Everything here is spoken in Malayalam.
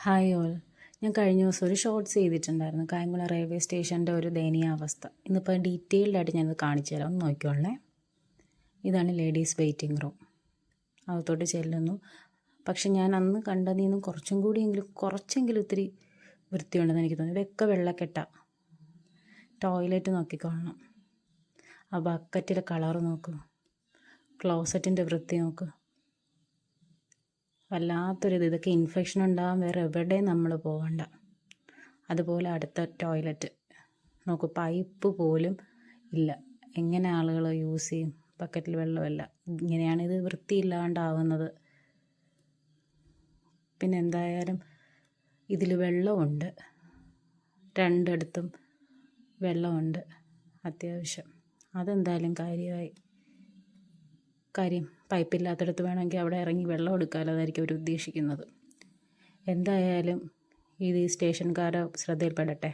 Hi all. ഞാൻ കഴിഞ്ഞ ദിവസം ഒരു ഷോർട്സ് ചെയ്തിട്ടുണ്ടായിരുന്നു. കായംകുളം റെയിൽവേ സ്റ്റേഷന്റെ ഒരു ദയനീയാവസ്ഥ ഇന്നിപ്പോൾ ഡീറ്റെയിൽഡ് ആയിട്ട് ഞാനത് കാണിച്ചു തരാം. ഒന്ന് നോക്കിക്കോളേ ഇതാണ് ലേഡീസ് വെയിറ്റിംഗ് റൂം അകത്തോട്ട് ചെല്ലുന്നു. പക്ഷെ ഞാൻ അന്ന് കണ്ടതിൽ നിന്നും കുറച്ചും കൂടിയെങ്കിലും കുറച്ചെങ്കിലും ഇത്തിരി വൃത്തിയുണ്ടെന്ന് എനിക്ക് തോന്നി. ഇതൊക്കെ വെള്ളക്കെട്ട. ടോയ്ലറ്റ് നോക്കിക്കൊള്ളണം ആ ബക്കറ്റിലെ കളർ നോക്കൂ. ക്ലോസറ്റിന്റെ വൃത്തി നോക്കൂ. വല്ലാത്തൊരിത്. ഇതൊക്കെ ഇൻഫെക്ഷൻ ഉണ്ടാകാൻ വേറെ എവിടെയും നമ്മൾ പോകണ്ട അതുപോലെ അടുത്ത ടോയ്ലറ്റ് നോക്കൂ പൈപ്പ് പോലും ഇല്ല. എങ്ങനെ ആളുകൾ യൂസ് ചെയ്യും? ബക്കറ്റിൽ വെള്ളമല്ല. ഇങ്ങനെയാണ് ഇത് വൃത്തിയില്ലാണ്ടാവുന്നത്. പിന്നെ എന്തായാലും ഇതിൽ വെള്ളമുണ്ട് രണ്ടിടത്തും വെള്ളമുണ്ട് അത്യാവശ്യം. അതെന്തായാലും കാര്യമായി. കാര്യം പൈപ്പില്ലാത്തടത്ത് വേണമെങ്കിൽ അവിടെ ഇറങ്ങി വെള്ളം എടുക്കാമല്ലോ അതായിരിക്കും അവർ ഉദ്ദേശിക്കുന്നത്. എന്തായാലും ഇത് ഈ സ്റ്റേഷൻകാരുടെ ശ്രദ്ധയിൽപ്പെടട്ടെ.